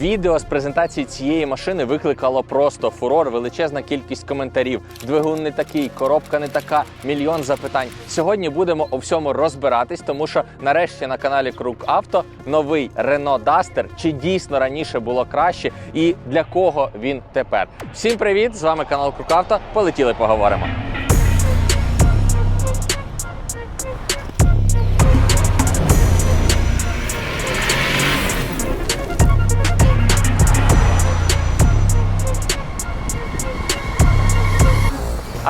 Відео з презентації цієї машини викликало просто фурор, величезна кількість коментарів. Двигун не такий, коробка не така, мільйон запитань. Сьогодні будемо у всьому розбиратись, тому що нарешті на каналі Круг Авто новий Renault Duster. Чи дійсно раніше було краще і для кого він тепер? Всім привіт! З вами канал Круг Авто. Полетіли поговоримо.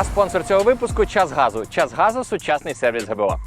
А спонсор цього випуску час газу. Час газу сучасний сервіс ГБО.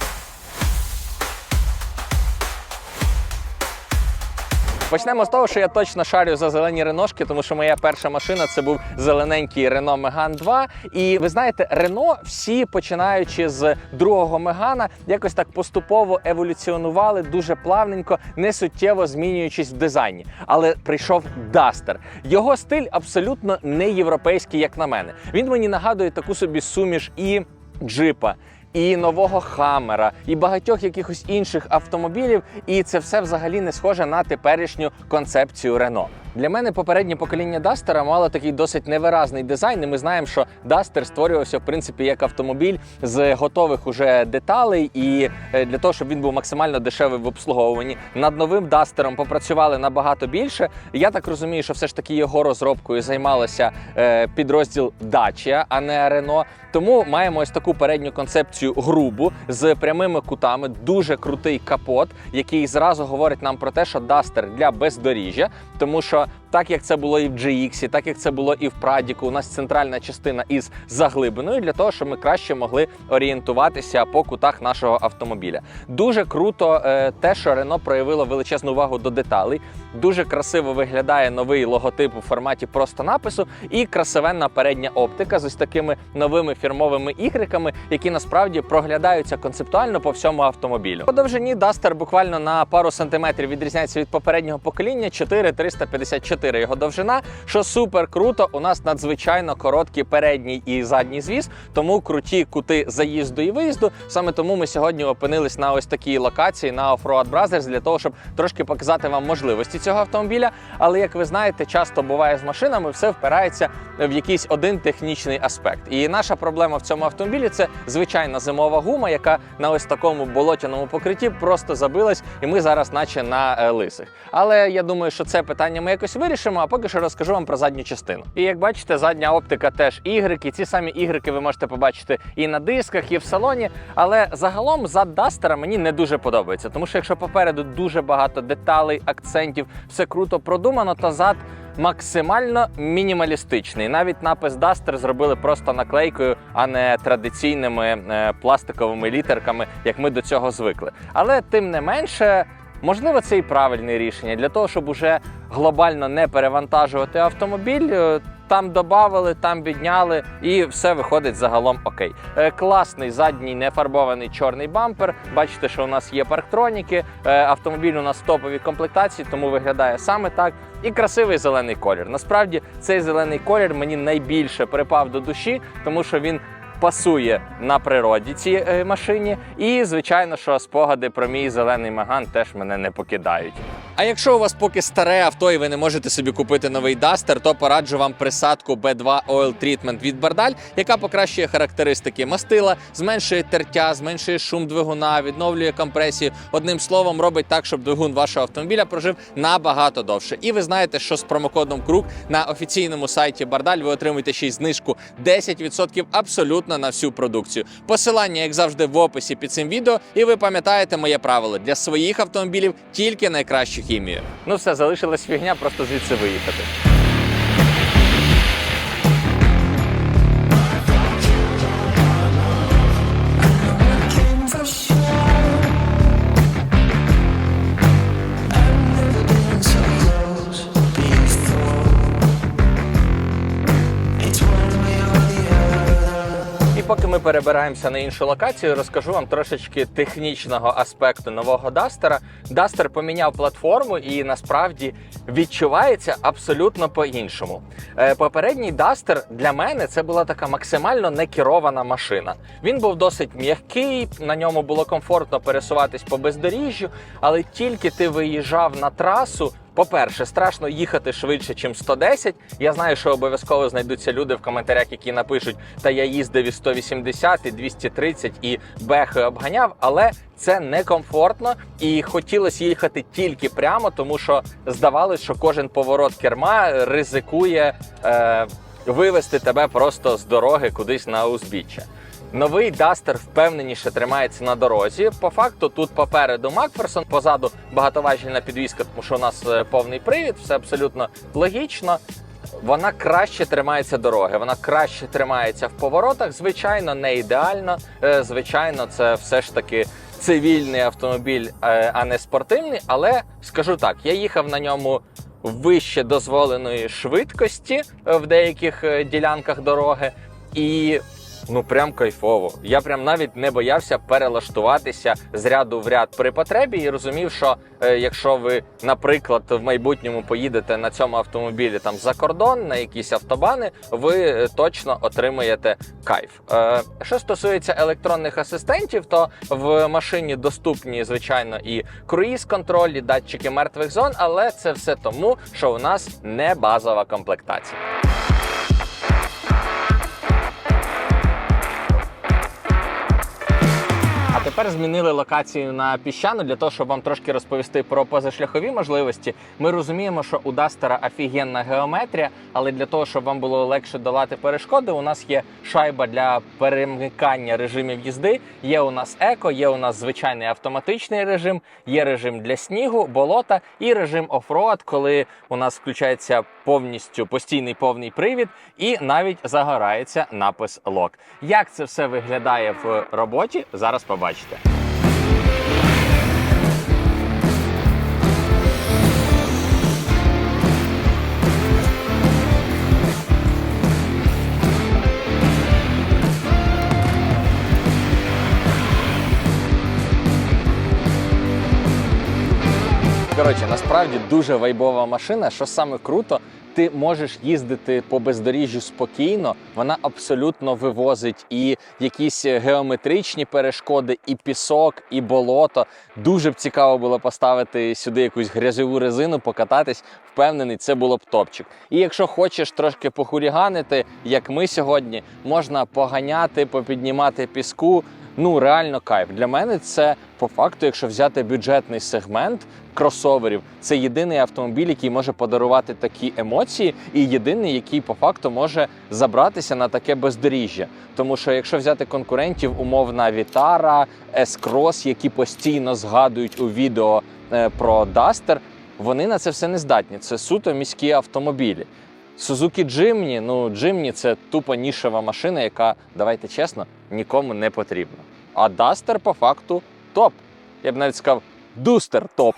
Почнемо з того, що я точно шарю за зелені реношки, тому що моя перша машина це був зелененький Renault Megane 2. І ви знаєте, Renault всі починаючи з другого Мегана, якось так поступово еволюціонували дуже плавненько, не суттєво змінюючись в дизайні. Але прийшов Duster. Його стиль абсолютно не європейський, як на мене. Він мені нагадує таку собі суміш і джипа. І нового хамера, і багатьох якихось інших автомобілів, і це все взагалі не схоже на теперішню концепцію Рено. Для мене попереднє покоління Дастера мало такий досить невиразний дизайн. і Ми знаємо, що Дастер створювався в принципі як автомобіль з готових уже деталей, і е, для того, щоб він був максимально дешевий в обслуговуванні. Над новим Дастером попрацювали набагато більше. Я так розумію, що все ж таки його розробкою займалося е, підрозділ Dacia, а не Рено. Тому маємо ось таку передню концепцію грубу з прямими кутами, дуже крутий капот, який зразу говорить нам про те, що Дастер для бездоріжжя, тому що що так як це було і в GX, так як це було і в Прадіку, у нас центральна частина із заглибиною для того, щоб ми краще могли орієнтуватися по кутах нашого автомобіля. Дуже круто е, те, що Рено проявило величезну увагу до деталей. Дуже красиво виглядає новий логотип у форматі просто напису і красивенна передня оптика з ось такими новими фірмовими ігриками, які насправді проглядаються концептуально по всьому автомобілю. По довжині Duster буквально на пару сантиметрів відрізняється від попереднього покоління 4,354 його довжина, що супер круто. У нас надзвичайно короткий передній і задній звіз, тому круті кути заїзду і виїзду. Саме тому ми сьогодні опинились на ось такій локації на Offroad Brothers для того, щоб трошки показати вам можливості цього автомобіля. Але як ви знаєте, часто буває з машинами, все впирається в якийсь один технічний аспект. І наша проблема в цьому автомобілі це звичайна зимова гума, яка на ось такому болотяному покритті просто забилась, і ми зараз, наче на е, лисих. Але я думаю, що це питання ми якось вирішимо. А поки що розкажу вам про задню частину. І як бачите, задня оптика теж ігрики. Ці самі ігрики ви можете побачити і на дисках, і в салоні. Але загалом зад Дастера мені не дуже подобається, тому що якщо попереду дуже багато деталей, акцентів, все круто продумано, то зад максимально мінімалістичний. Навіть напис Duster зробили просто наклейкою, а не традиційними е, пластиковими літерками, як ми до цього звикли. Але тим не менше. Можливо, це і правильне рішення для того, щоб уже глобально не перевантажувати автомобіль. е, Там додали, там підняли, і все виходить загалом окей. Е, класний задній нефарбований чорний бампер. Бачите, що у нас є парктроніки. Е, автомобіль у нас в топовій комплектації, тому виглядає саме так. І красивий зелений колір. Насправді цей зелений колір мені найбільше припав до душі, тому що він пасує на природі цій е, машині. І, звичайно, що спогади про мій зелений маган теж мене не покидають. А якщо у вас поки старе авто і ви не можете собі купити новий Duster, то пораджу вам присадку B2 Oil Treatment від Бардаль, яка покращує характеристики мастила, зменшує тертя, зменшує шум двигуна, відновлює компресію. Одним словом, робить так, щоб двигун вашого автомобіля прожив набагато довше. І ви знаєте, що з промокодом Круг на офіційному сайті Бардаль ви отримуєте ще й знижку 10% абсолютно на всю продукцію. Посилання, як завжди, в описі під цим відео. І ви пам'ятаєте моє правило для своїх автомобілів тільки найкращу хімію. Ну все, залишилась фігня, просто звідси виїхати. Поки ми перебираємося на іншу локацію, розкажу вам трошечки технічного аспекту нового Дастера. Дастер поміняв платформу і насправді відчувається абсолютно по-іншому. Е, Попередній Дастер для мене це була така максимально некерована машина. Він був досить м'який, на ньому було комфортно пересуватись по бездоріжжю, але тільки ти виїжджав на трасу, По-перше, страшно їхати швидше, ніж 110. Я знаю, що обов'язково знайдуться люди в коментарях, які напишуть, та я їздив і 180, і 230, і бехи обганяв, але це некомфортно і хотілося їхати тільки прямо, тому що здавалось, що кожен поворот керма ризикує е, вивести тебе просто з дороги кудись на узбіччя. Новий Дастер впевненіше тримається на дорозі. По факту тут попереду Макферсон, позаду багатоважільна підвізка, тому що у нас е, повний привід, все абсолютно логічно. Вона краще тримається дороги, вона краще тримається в поворотах. Звичайно, не ідеально. Е, Звичайно, це все ж таки цивільний автомобіль, е, а не спортивний. Але скажу так, я їхав на ньому вище дозволеної швидкості в деяких ділянках дороги, і ну прям кайфово. Я прям навіть не боявся перелаштуватися з ряду в ряд при потребі і розумів, що е, якщо ви, наприклад, в майбутньому поїдете на цьому автомобілі там за кордон, на якісь автобани, ви е, точно отримаєте кайф. Е, що стосується електронних асистентів, то в машині доступні, звичайно, і круїз-контроль, і датчики мертвих зон, але це все тому, що у нас не базова комплектація. Тепер змінили локацію на піщану для того, щоб вам трошки розповісти про позашляхові можливості. Ми розуміємо, що у Дастера офігенна геометрія, але для того, щоб вам було легше долати перешкоди, у нас є шайба для перемикання режимів їзди. Є у нас еко, є у нас звичайний автоматичний режим, є режим для снігу, болота і режим офроад, коли у нас включається повністю постійний повний привід, і навіть загорається напис лок. Як це все виглядає в роботі? Зараз побачите. Коротше, насправді дуже вайбова машина. Що саме круто, ти можеш їздити по бездоріжжю спокійно. Вона абсолютно вивозить і якісь геометричні перешкоди, і пісок, і болото. Дуже б цікаво було поставити сюди якусь грязьову резину, покататись. Впевнений, це було б топчик. І якщо хочеш трошки похуліганити, як ми сьогодні, можна поганяти, попіднімати піску. Ну, реально кайф. Для мене це по факту, якщо взяти бюджетний сегмент кросоверів, це єдиний автомобіль, який може подарувати такі емоції, і єдиний, який по факту може забратися на таке бездоріжжя. Тому що якщо взяти конкурентів, умовна Вітара, S-Cross, які постійно згадують у відео е, про Duster, вони на це все не здатні. Це суто міські автомобілі. Suzuki Jimny, ну Jimny – це тупо нішева машина, яка, давайте чесно, нікому не потрібна. А Duster по факту топ. Я б навіть сказав, Дустер топ.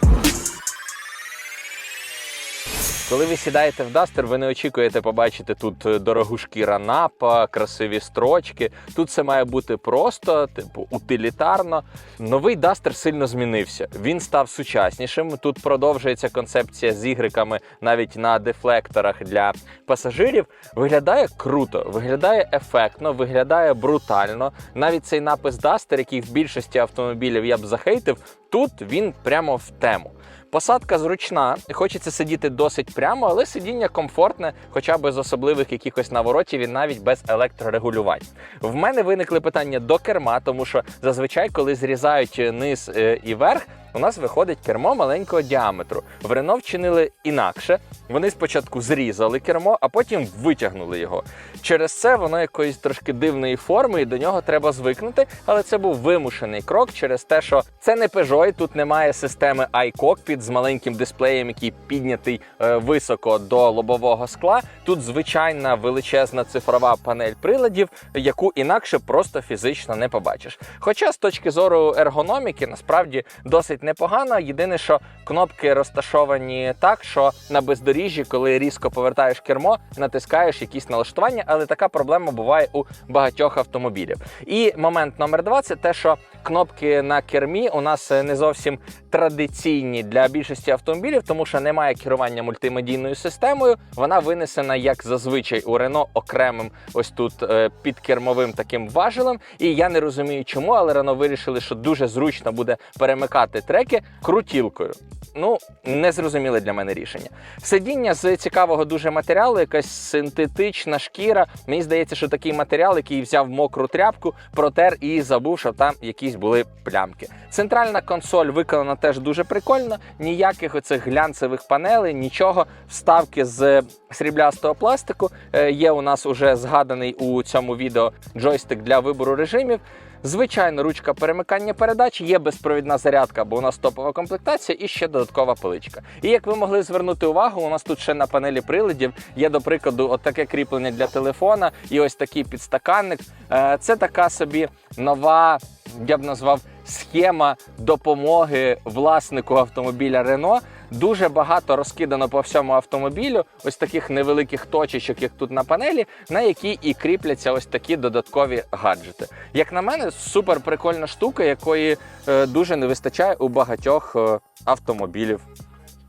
Коли ви сідаєте в Duster, ви не очікуєте побачити тут е, дорогу шкіра напа, красиві строчки. Тут все має бути просто, типу, утилітарно. Новий Duster сильно змінився. Він став сучаснішим. Тут продовжується концепція з ігриками навіть на дефлекторах для пасажирів. Виглядає круто, виглядає ефектно, виглядає брутально. Навіть цей напис Duster, який в більшості автомобілів я б захейтив, тут він прямо в тему. Посадка зручна, хочеться сидіти досить прямо, але сидіння комфортне, хоча без особливих якихось наворотів і навіть без електрорегулювань. В мене виникли питання до керма, тому що зазвичай, коли зрізають низ е, і верх, у нас виходить кермо маленького діаметру. В Рено вчинили інакше. Вони спочатку зрізали кермо, а потім витягнули його. Через це воно якоїсь трошки дивної форми, і до нього треба звикнути. Але це був вимушений крок через те, що це не Peugeot, і тут немає системи iCockpit з маленьким дисплеєм, який піднятий е, високо до лобового скла. Тут звичайна величезна цифрова панель приладів, яку інакше просто фізично не побачиш. Хоча з точки зору ергономіки, насправді досить непогано. Єдине, що кнопки розташовані так, що на бездоріжжі, коли різко повертаєш кермо, натискаєш якісь налаштування, але така проблема буває у багатьох автомобілів. І момент номер два це те, що кнопки на кермі у нас не зовсім традиційні для більшості автомобілів, тому що немає керування мультимедійною системою. Вона винесена як зазвичай у Рено окремим ось тут е, підкермовим таким важелем. І я не розумію, чому, але Рено вирішили, що дуже зручно буде перемикати треки крутілкою. Ну, незрозуміле для мене рішення. Сидіння з цікавого дуже матеріалу, якась синтетична шкіра. Мені здається, що такий матеріал, який взяв мокру тряпку, протер і забув, що там якісь були плямки. Центральна консоль виконана теж дуже прикольно. Ніяких оцих глянцевих панелей, нічого. Вставки з сріблястого пластику. Е, Є у нас уже згаданий у цьому відео джойстик для вибору режимів. Звичайно, ручка перемикання передач, є безпровідна зарядка, бо у нас топова комплектація і ще додаткова поличка. І як ви могли звернути увагу, у нас тут ще на панелі приладів є, до прикладу, от таке кріплення для телефона і ось такий підстаканник. Е, Це така собі нова, я б назвав, схема допомоги власнику автомобіля Renault. Дуже багато розкидано по всьому автомобілю, ось таких невеликих точечок, як тут на панелі, на які і кріпляться ось такі додаткові гаджети. Як на мене, супер прикольна штука, якої е, дуже не вистачає у багатьох е, автомобілів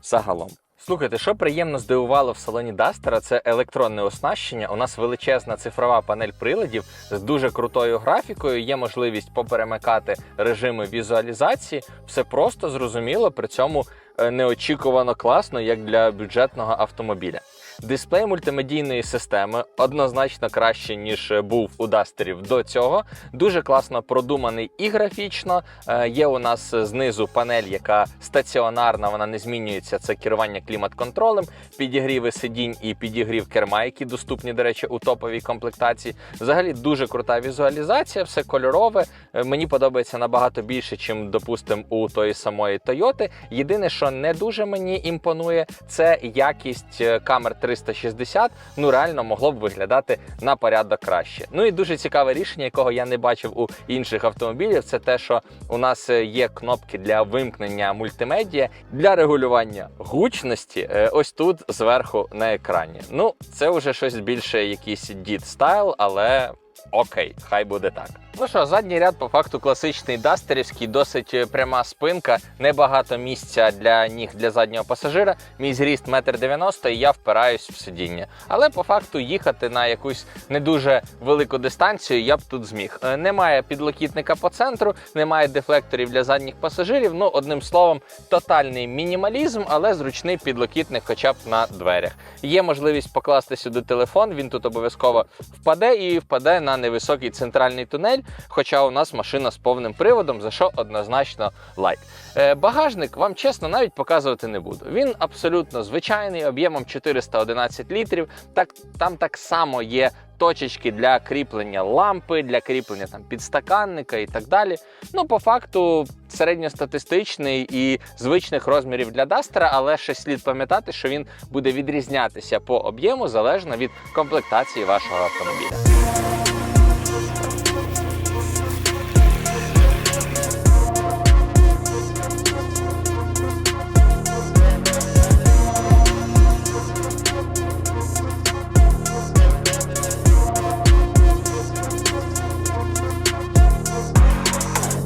загалом. Слухайте, що приємно здивувало в салоні Дастера, це електронне оснащення. У нас величезна цифрова панель приладів з дуже крутою графікою. Є можливість поперемикати режими візуалізації. Все просто зрозуміло, при цьому неочікувано класно, як для бюджетного автомобіля. Дисплей мультимедійної системи однозначно краще, ніж був у Дастерів до цього. Дуже класно продуманий і графічно. Е, Є у нас знизу панель, яка стаціонарна, вона не змінюється. Це керування клімат-контролем, підігріви сидінь і підігрів керма, які доступні, до речі, у топовій комплектації. Взагалі дуже крута візуалізація, все кольорове. Е, Мені подобається набагато більше, чим, допустимо, у тої самої Тойоти. Єдине, що не дуже мені імпонує, це якість е, камер 360. Ну реально могло б виглядати на порядок краще. Ну і дуже цікаве рішення, якого я не бачив у інших автомобілів. Це те, що у нас е, є кнопки для вимкнення мультимедіа для регулювання гучності. е, Ось тут зверху на екрані. Ну, це вже щось більше, якийсь дід стайл, але. Окей, хай буде так. Ну що, задній ряд по факту класичний дастерівський, досить е, пряма спинка, небагато місця для ніг для заднього пасажира. Мій зріст 1,90 м і я впираюсь в сидіння. Але по факту їхати на якусь не дуже велику дистанцію я б тут зміг. Е, Немає підлокітника по центру, немає дефлекторів для задніх пасажирів. Ну, одним словом, тотальний мінімалізм, але зручний підлокітник, хоча б на дверях. Є можливість покласти сюди телефон. Він тут обов'язково впаде і впаде на невисокий центральний тунель. Хоча у нас машина з повним приводом, за що однозначно лайк. Е, багажник вам чесно навіть показувати не буду. Він абсолютно звичайний, об'ємом 411 літрів. Так там так само є. Точечки для кріплення лампи, для кріплення там підстаканника і так далі. Ну, по факту, середньостатистичний і звичних розмірів для Дастера, але ще слід пам'ятати, що він буде відрізнятися по об'єму залежно від комплектації вашого автомобіля.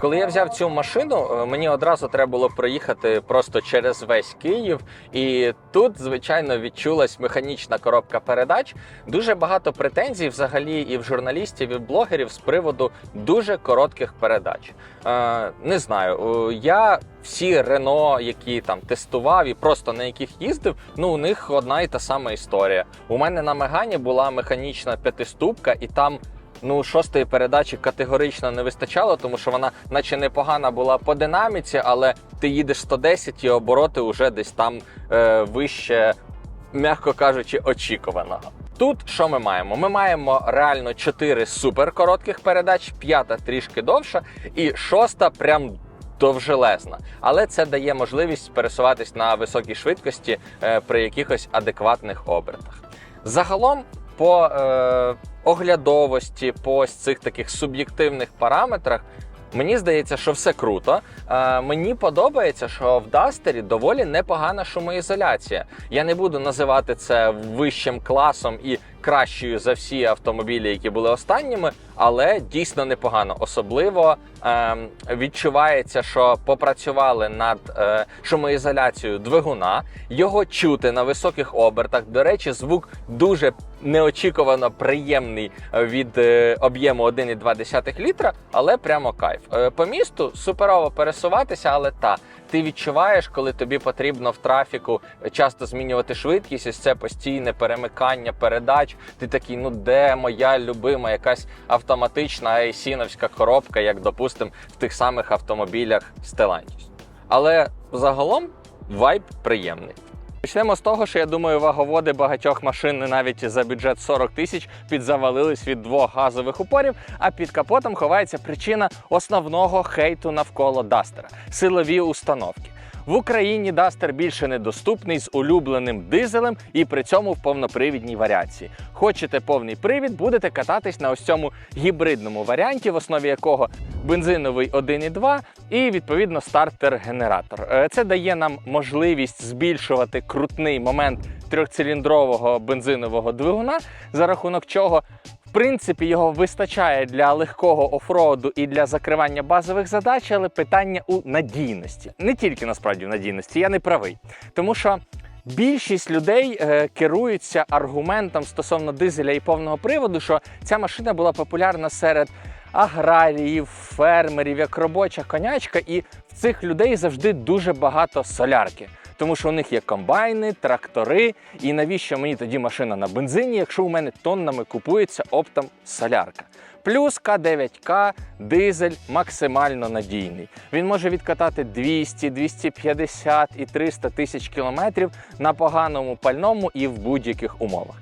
Коли я взяв цю машину, е, мені одразу треба було проїхати просто через весь Київ, і тут, звичайно, відчулась механічна коробка передач. Дуже багато претензій, взагалі, і в журналістів, і в блогерів з приводу дуже коротких передач. Е, не знаю, е, я всі Рено, які там тестував і просто на яких їздив, ну у них одна і та сама історія. У мене на Мегані була механічна п'ятиступка, і там Ну, шостої передачі категорично не вистачало, тому що вона, наче непогана була по динаміці, але ти їдеш 110 і обороти вже десь там е, вище, м'яко кажучи, очікуваного. Тут що ми маємо? Ми маємо реально 4 супер коротких передач, п'ята трішки довша, і шоста прям. Довжелезна, але це дає можливість пересуватись на високій швидкості е, при якихось адекватних обертах. Загалом, по е, оглядовості, по ось цих таких суб'єктивних параметрах. Мені здається, що все круто. Е, мені подобається, що в Дастері доволі непогана шумоізоляція. Я не буду називати це вищим класом і кращою за всі автомобілі, які були останніми, але дійсно непогано. Особливо е, відчувається, що попрацювали над е, шумоізоляцією двигуна, його чути на високих обертах. До речі, звук дуже неочікувано приємний від е, об'єму 1,2 літра, але прямо кайф. Е, по місту суперово пересуватися, але та ти відчуваєш, коли тобі потрібно в трафіку часто змінювати швидкість, ось це постійне перемикання передач. Ти такий, ну де моя любима якась автоматична айсіновська коробка, як допустим, в тих самих автомобілях Stellantis. Але загалом вайб приємний. Почнемо з того, що я думаю, ваговоди багатьох машин навіть за бюджет 40 тисяч підзавалились від двох газових упорів, а під капотом ховається причина основного хейту навколо Дастера силові установки. В Україні Дастер більше недоступний з улюбленим дизелем і при цьому в повнопривідній варіації. Хочете повний привід, будете кататись на ось цьому гібридному варіанті, в основі якого бензиновий 1,2 і відповідно стартер-генератор. Е, Це дає нам можливість збільшувати крутний момент трьохциліндрового бензинового двигуна, за рахунок чого. Принципі, його вистачає для легкого офроуду і для закривання базових задач, але питання у надійності. Не тільки насправді в надійності, я не правий. Тому що більшість людей е, керуються аргументом стосовно дизеля і повного приводу, що ця машина була популярна серед аграріїв, фермерів, як робоча конячка, і в цих людей завжди дуже багато солярки. Тому що у них є комбайни, трактори. І навіщо мені тоді машина на бензині, якщо у мене тоннами купується оптом солярка? Плюс К9К дизель максимально надійний. Він може відкатати 200, 250 і 300 тисяч кілометрів на поганому пальному і в будь-яких умовах.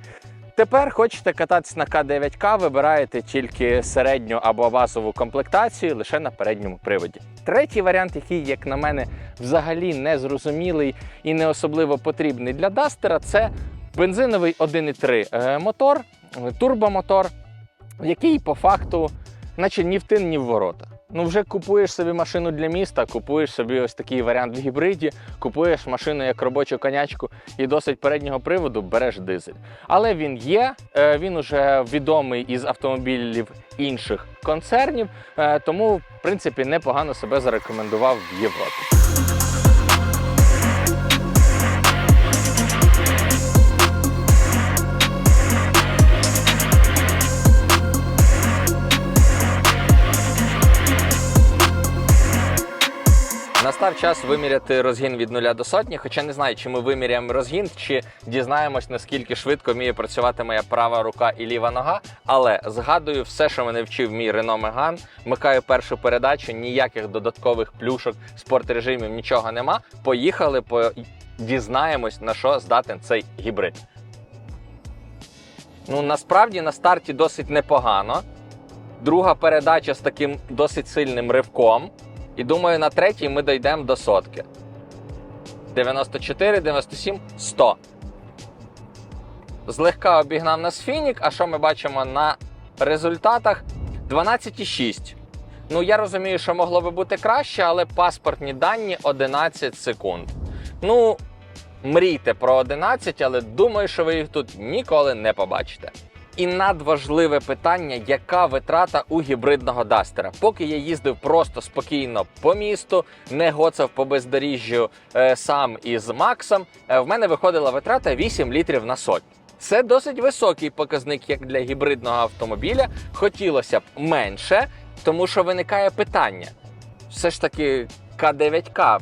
Тепер хочете кататись на К9К, вибираєте тільки середню або базову комплектацію лише на передньому приводі. Третій варіант, який, як на мене, взагалі не зрозумілий і не особливо потрібний для Дастера, це бензиновий 1,3 е, мотор, турбомотор, який по факту, наче ні в тин, ні в ворота. Ну, вже купуєш собі машину для міста, купуєш собі ось такий варіант в гібриді, купуєш машину як робочу конячку і досить переднього приводу береш дизель. Але він є, е, він уже відомий із автомобілів інших концернів, е, тому в принципі непогано себе зарекомендував в Європі. Настав час виміряти розгін від нуля до сотні. Хоча не знаю, чи ми виміряємо розгін, чи дізнаємось, наскільки швидко вміє працювати моя права рука і ліва нога. Але згадую все, що мене вчив мій Renault Megane. Вмикаю першу передачу, ніяких додаткових плюшок, спорт-режимів, нічого нема. Поїхали, по... дізнаємось, на що здатен цей гібрид. Ну насправді на старті досить непогано. Друга передача з таким досить сильним ривком. І думаю, на третій ми дійдемо до сотки. 94, 97, 100. Злегка обігнав нас Фінік, а що ми бачимо на результатах? 12,6. Ну, я розумію, що могло би бути краще, але паспортні дані 11 секунд. Ну, мрійте про 11, але думаю, що ви їх тут ніколи не побачите. І надважливе питання, яка витрата у гібридного дастера. Поки я їздив просто спокійно по місту, не гоцав по бездоріжжю е, сам із Максом, е, в мене виходила витрата 8 літрів на сотню. Це досить високий показник як для гібридного автомобіля. Хотілося б менше, тому що виникає питання. Все ж таки К9К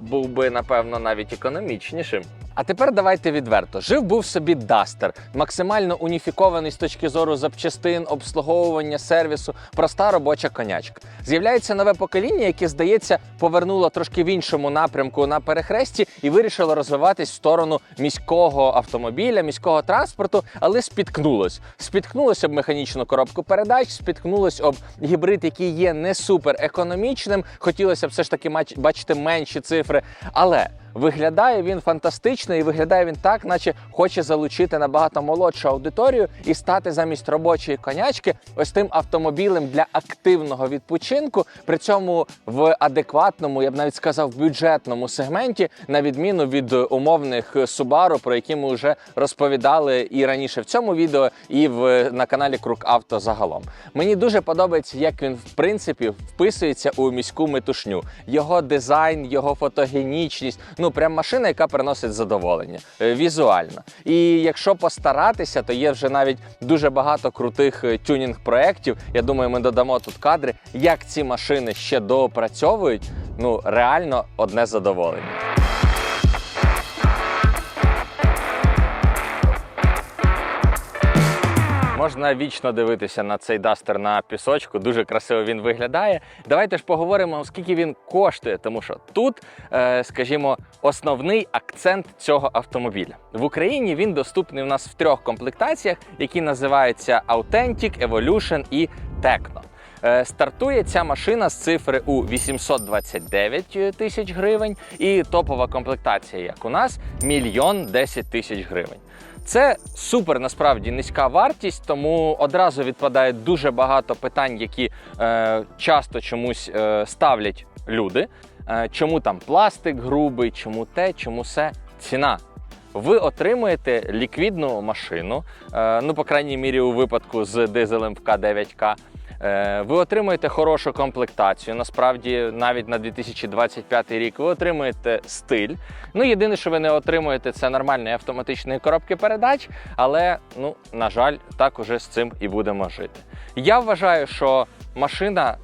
був би, напевно, навіть економічнішим. А тепер давайте відверто. Жив був собі Дастер, максимально уніфікований з точки зору запчастин, обслуговування сервісу, проста робоча конячка. З'являється нове покоління, яке, здається, повернуло трошки в іншому напрямку на перехресті і вирішило розвиватись в сторону міського автомобіля, міського транспорту, але спіткнулось. Спіткнулось об механічну коробку передач, спіткнулось об гібрид, який є не супер економічним. Хотілося б все ж таки бачити менші цифри, але. Виглядає він фантастично і виглядає він так, наче хоче залучити набагато молодшу аудиторію і стати замість робочої конячки ось тим автомобілем для активного відпочинку, при цьому в адекватному, я б навіть сказав, бюджетному сегменті, на відміну від умовних Subaru, про які ми вже розповідали і раніше в цьому відео, і в на каналі Крук Авто загалом. Мені дуже подобається, як він в принципі вписується у міську метушню. Його дизайн, його фотогенічність. Ну прям машина, яка приносить задоволення е, візуально. І якщо постаратися, то є вже навіть дуже багато крутих е, тюнінг проєктів. Я думаю, ми додамо тут кадри, як ці машини ще доопрацьовують. ну реально одне задоволення. Можна вічно дивитися на цей дастер на пісочку. Дуже красиво він виглядає. Давайте ж поговоримо, скільки він коштує, тому що тут, е, скажімо, основний акцент цього автомобіля в Україні. Він доступний у нас в трьох комплектаціях, які називаються Authentic, Evolution і Techno. Е, Стартує ця машина з цифри у 829 тисяч гривень, і топова комплектація, як у нас, мільйон 10 тисяч гривень. Це супер насправді низька вартість, тому одразу відпадає дуже багато питань, які е, часто чомусь е, ставлять люди. Е, чому там пластик грубий, чому те, чому все ціна. Ви отримуєте ліквідну машину, е, ну, по крайній мірі, у випадку з дизелем в К9К. Е, Ви отримуєте хорошу комплектацію. Насправді, навіть на 2025 рік ви отримуєте стиль. Ну, єдине, що ви не отримуєте, це нормальні автоматичні коробки передач, але, ну, на жаль, так уже з цим і будемо жити. Я вважаю, що машина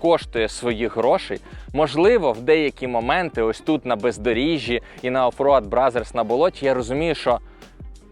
коштує своїх грошей. Можливо, в деякі моменти, ось тут на бездоріжжі і на Offroad Brothers на болоті, я розумію, що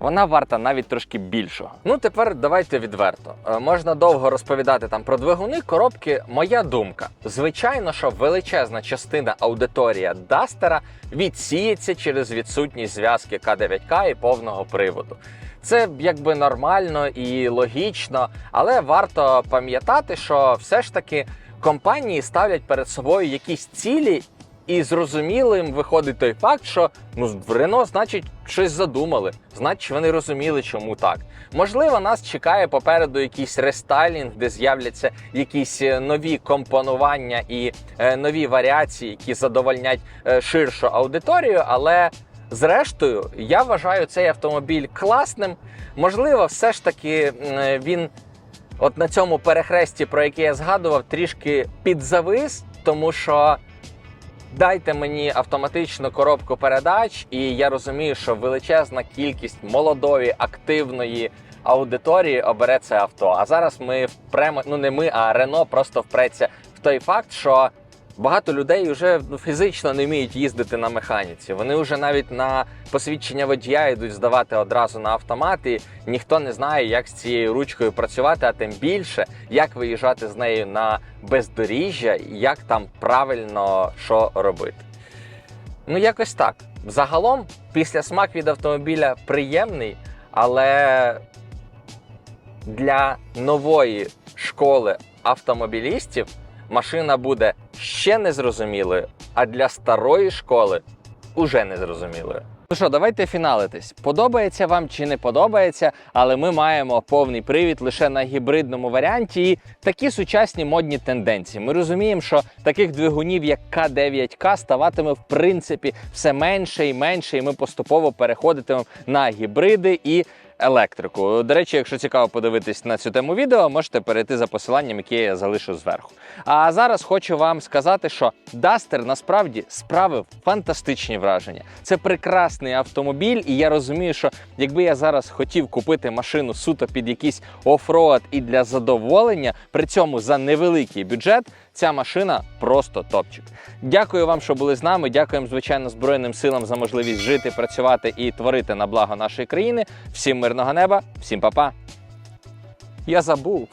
вона варта навіть трошки більшого. Ну тепер давайте відверто. Е, Можна довго розповідати там про двигуни, коробки. Моя думка. Звичайно, що величезна частина аудиторія Дастера відсіється через відсутність зв'язки К9К і повного приводу. Це якби нормально і логічно, але варто пам'ятати, що все ж таки компанії ставлять перед собою якісь цілі, і зрозумілим виходить той факт, що ну в Рено, значить, щось задумали, значить, вони розуміли, чому так. Можливо, нас чекає попереду якийсь рестайлінг, де з'являться якісь е, нові компонування і е, нові варіації, які задовольнять е, ширшу аудиторію, але. Зрештою, я вважаю цей автомобіль класним. Можливо, все ж таки м, він от на цьому перехресті, про яке я згадував, трішки підзавис, тому що дайте мені автоматичну коробку передач, і я розумію, що величезна кількість молодої, активної аудиторії обере це авто. А зараз ми впремо, ну не ми, а Рено просто впреться в той факт, що багато людей вже ну, фізично не вміють їздити на механіці. Вони вже навіть на посвідчення водія йдуть здавати одразу на автомат, і ніхто не знає, як з цією ручкою працювати, а тим більше, як виїжджати з нею на бездоріжжя, і як там правильно що робити. Ну, якось так. Загалом, після смак від автомобіля приємний, але для нової школи автомобілістів машина буде ще незрозумілою, а для старої школи уже незрозумілою. Ну що, давайте фіналитись. Подобається вам чи не подобається, але ми маємо повний привід лише на гібридному варіанті і такі сучасні модні тенденції. Ми розуміємо, що таких двигунів, як К9К, ставатиме в принципі все менше і менше, і ми поступово переходитимемо на гібриди і електрику. До речі, якщо цікаво подивитись на цю тему відео, можете перейти за посиланням, яке я залишу зверху. А зараз хочу вам сказати, що Duster насправді справив фантастичні враження. Це прекрасний автомобіль, і я розумію, що якби я зараз хотів купити машину суто під якийсь офроад і для задоволення, при цьому за невеликий бюджет, ця машина просто топчик. Дякую вам, що були з нами. Дякуємо, звичайно, Збройним силам за можливість жити, працювати і творити на благо нашої країни. Всім мирного неба, всім па-па. Я забув.